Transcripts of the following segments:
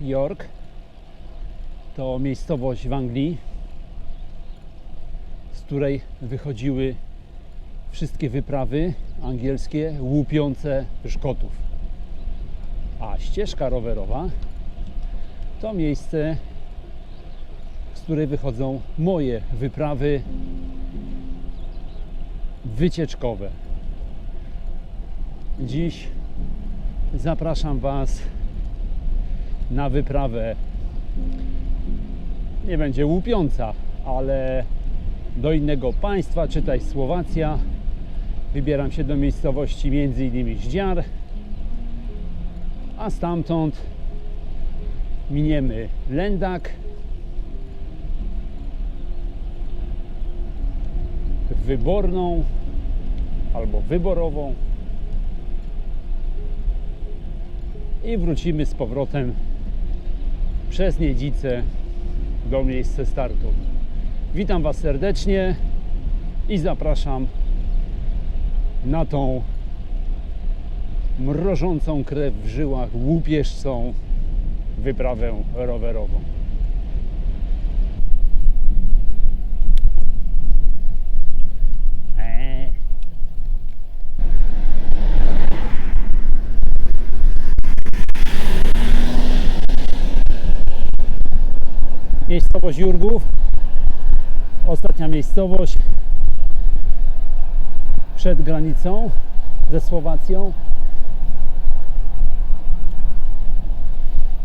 York to miejscowość w Anglii, z której wychodziły wszystkie wyprawy angielskie łupiące Szkotów. A ścieżka rowerowa to miejsce, z której wychodzą moje wyprawy wycieczkowe. Dziś zapraszam Was na wyprawę. Nie będzie łupiąca, ale do innego państwa, czytaj Słowacja. Wybieram się do miejscowości między innymi a stamtąd miniemy Lędak, Wyborną albo Wyborową i wrócimy z powrotem przez Niedzicę do miejsca startu. Witam Was serdecznie i zapraszam na tą mrożącą krew w żyłach, łupieżcą wyprawę rowerową. Miejscowość Jurgów. Ostatnia miejscowość przed granicą ze Słowacją.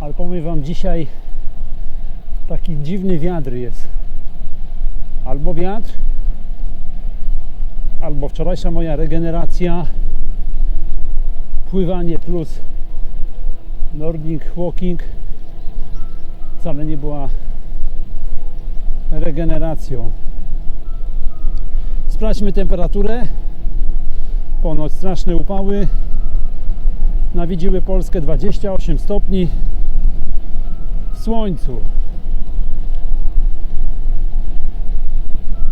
Ale powiem Wam dzisiaj taki dziwny wiatr jest. Albo wiatr, albo wczorajsza moja regeneracja, pływanie plus Nordic walking wcale nie była regeneracją. Sprawdźmy temperaturę. Ponoć straszne upały. Nawiedziły Polskę 28 stopni w słońcu.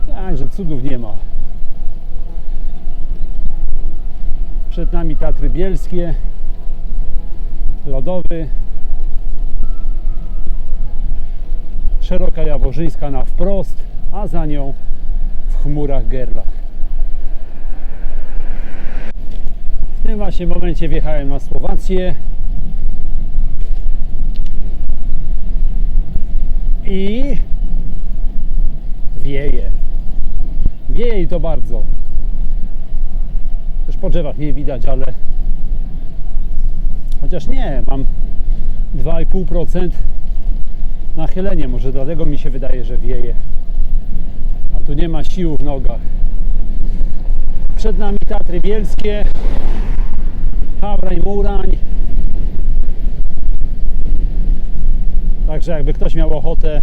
Także cudów nie ma. Przed nami Tatry Bielskie, lodowy, szeroka Jaworzyńska na wprost, a za nią w chmurach Gerlach. W tym właśnie momencie wjechałem na Słowację i wieje. Wieje i to bardzo. Też po drzewach nie widać, ale chociaż nie, mam 2,5% nachylenie, może dlatego mi się wydaje, że wieje. A tu nie ma sił w nogach. Przed nami Tatry Bielskie, Hawrań, Murań. Także jakby ktoś miał ochotę,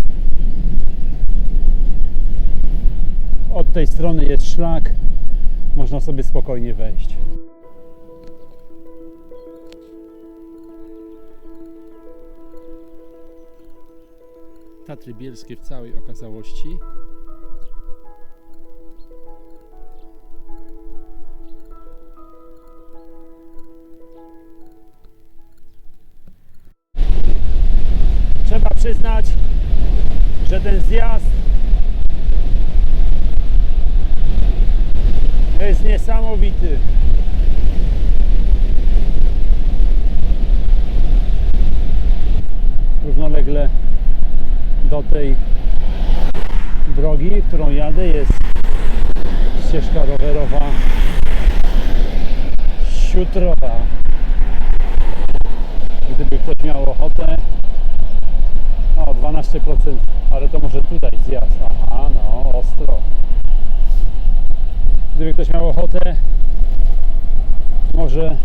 od tej strony jest szlak, można sobie spokojnie wejść. Tatry Bielskie w całej okazałości. Trzeba przyznać, że ten zjazd jest niesamowity. Równolegle do tej drogi, którą jadę, jest ścieżka rowerowa siutrowa. Gdyby ktoś miał ochotę, no 12%, ale to może tutaj zjazd. Aha, no ostro. Gdyby ktoś miał ochotę, może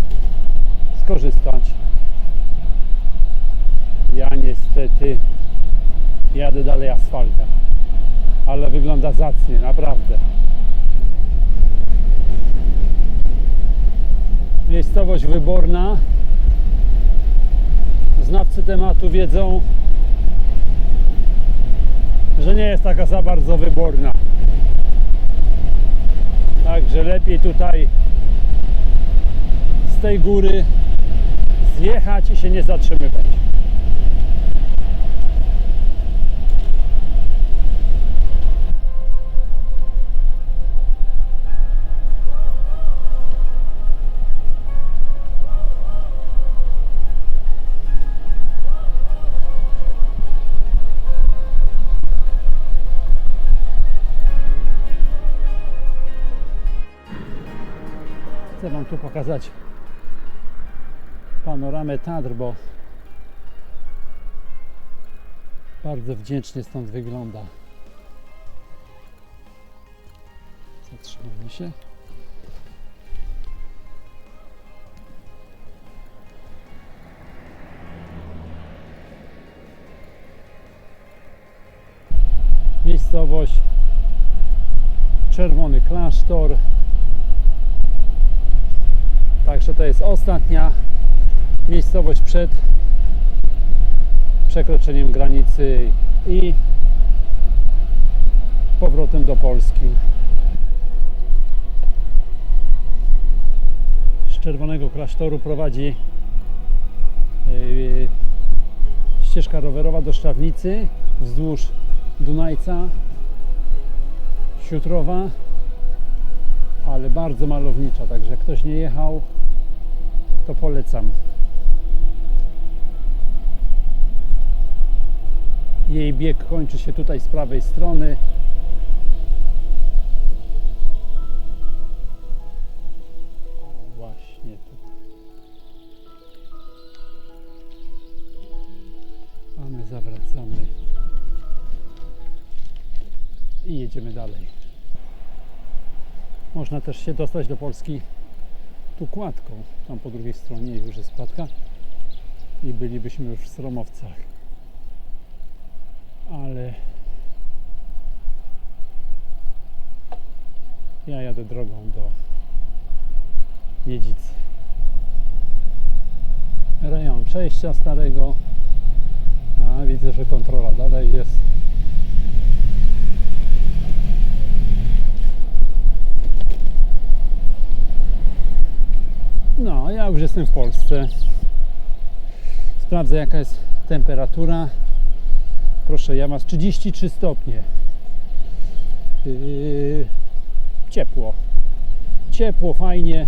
skorzystać. Ja niestety jadę dalej asfaltem. Ale wygląda zacnie, naprawdę. Miejscowość wyborna. Znawcy tematu wiedzą, że nie jest taka za bardzo wyborna. Także lepiej tutaj z tej góry zjechać i się nie zatrzymywać. Tu pokazać panoramę Tatr, bo bardzo wdzięcznie stąd wygląda. Zatrzymamy się. Miejscowość Czerwony Klasztor. Także to jest ostatnia miejscowość przed przekroczeniem granicy i powrotem do Polski. Z Czerwonego Klasztoru prowadzi yy, ścieżka rowerowa do Szczawnicy wzdłuż Dunajca, Siutrowa, ale bardzo malownicza, także jak ktoś nie jechał, to polecam. Jej bieg kończy się tutaj z prawej strony. Można też się dostać do Polski tu kładką. Tam po drugiej stronie już jest kładka i bylibyśmy już w Sromowcach. Ale ja jadę drogą do Niedzic. Rejon przejścia starego. A widzę, że kontrola dalej jest. No, ja już jestem w Polsce. Sprawdzę jaka jest temperatura. Proszę, ja mam 33 stopnie. Yy, ciepło. Ciepło, fajnie.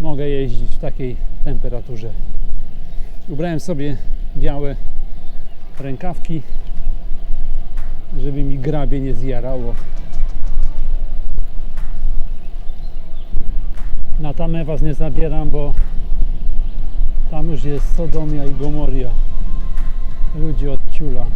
Mogę jeździć w takiej temperaturze. Ubrałem sobie białe rękawki, żeby mi grabie nie zjarało. Na tamę was nie zabieram, bo tam już jest Sodomia i Gomoria. Ludzi od ciula.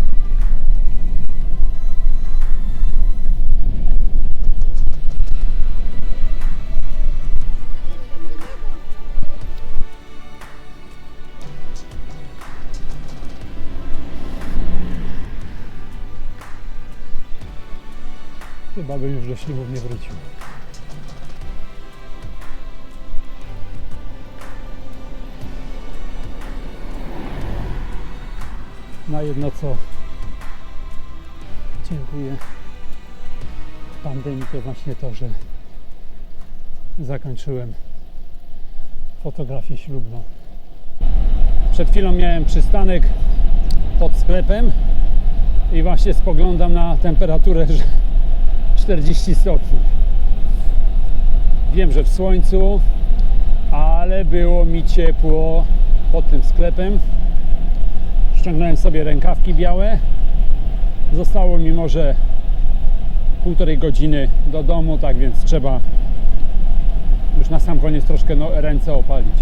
Chyba bym już do ślubów nie wrócił. Na jedno co dziękuję pandemii to właśnie to, że zakończyłem fotografię ślubną. Przed chwilą miałem przystanek pod sklepem i właśnie spoglądam na temperaturę że 40 stopni. Wiem, że w słońcu, ale było mi ciepło pod tym sklepem ściągnąłem sobie rękawki białe. Zostało mi może półtorej godziny do domu, tak więc trzeba już na sam koniec troszkę no, ręce opalić.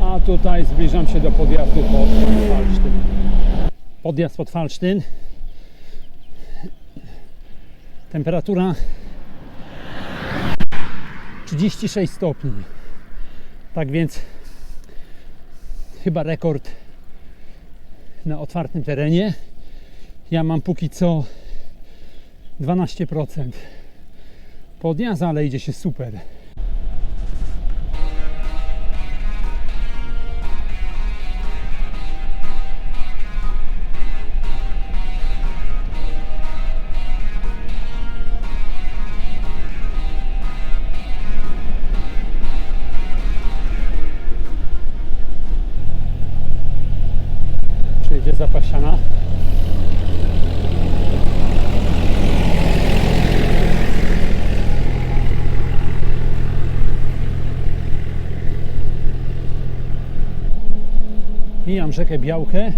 A tutaj zbliżam się do podjazdu pod Falsztyn. Podjazd pod Falsztyn. Temperatura 36 stopni. Tak więc chyba rekord na otwartym terenie. Ja mam póki co 12% podjazd, ale idzie się super. Mijam rzekę Białkę.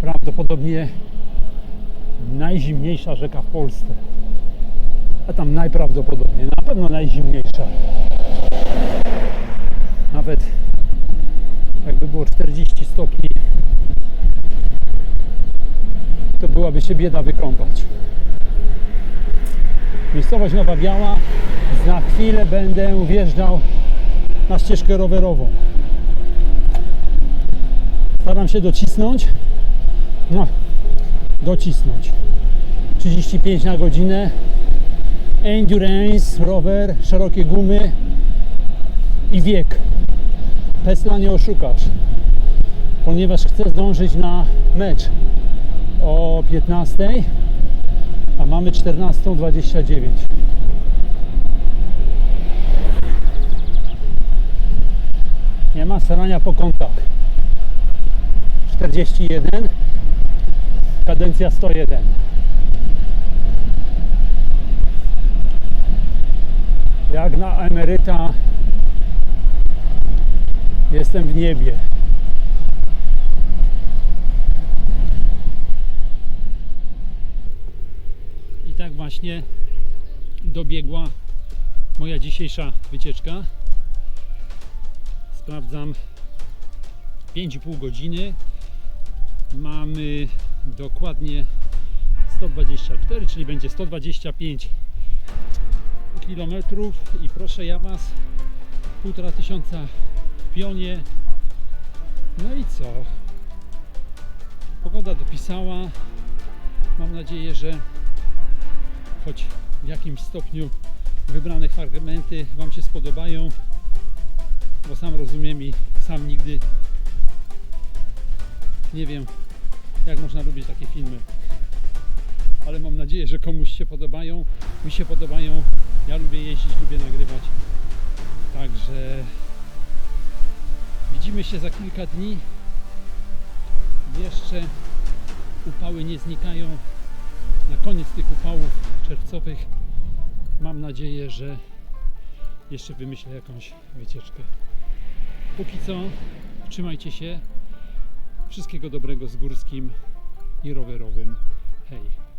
Prawdopodobnie najzimniejsza rzeka w Polsce. a tam najprawdopodobniej, na pewno najzimniejsza. Nawet jakby było 40 stopni, to byłaby się bieda wykąpać. Miejscowość Nowa Biała. Za chwilę będę wjeżdżał na ścieżkę rowerową. Staram się docisnąć. No, docisnąć. 35 na godzinę. Endurance, rower, szerokie gumy i wiek. Tesla nie oszukasz, ponieważ chcę zdążyć na mecz o 15, a mamy 14.29. Nie ma starania po kątach. 41, kadencja 101. Jak na emeryta jestem w niebie. I tak właśnie dobiegła moja dzisiejsza wycieczka. Sprawdzam 5,5 godziny. Mamy dokładnie 124, czyli będzie 125 kilometrów i proszę ja Was, półtora tysiąca w pionie. No i co? Pogoda dopisała. Mam nadzieję, że choć w jakimś stopniu wybrane fragmenty Wam się spodobają, bo sam rozumiem i sam nigdy nie wiem, jak można robić takie filmy. Ale mam nadzieję, że komuś się podobają. Mi się podobają. Ja lubię jeździć, lubię nagrywać. Także widzimy się za kilka dni. Jeszcze upały nie znikają. Na koniec tych upałów czerwcowych mam nadzieję, że jeszcze wymyślę jakąś wycieczkę. Póki co trzymajcie się. Wszystkiego dobrego z górskim i rowerowym. Hej!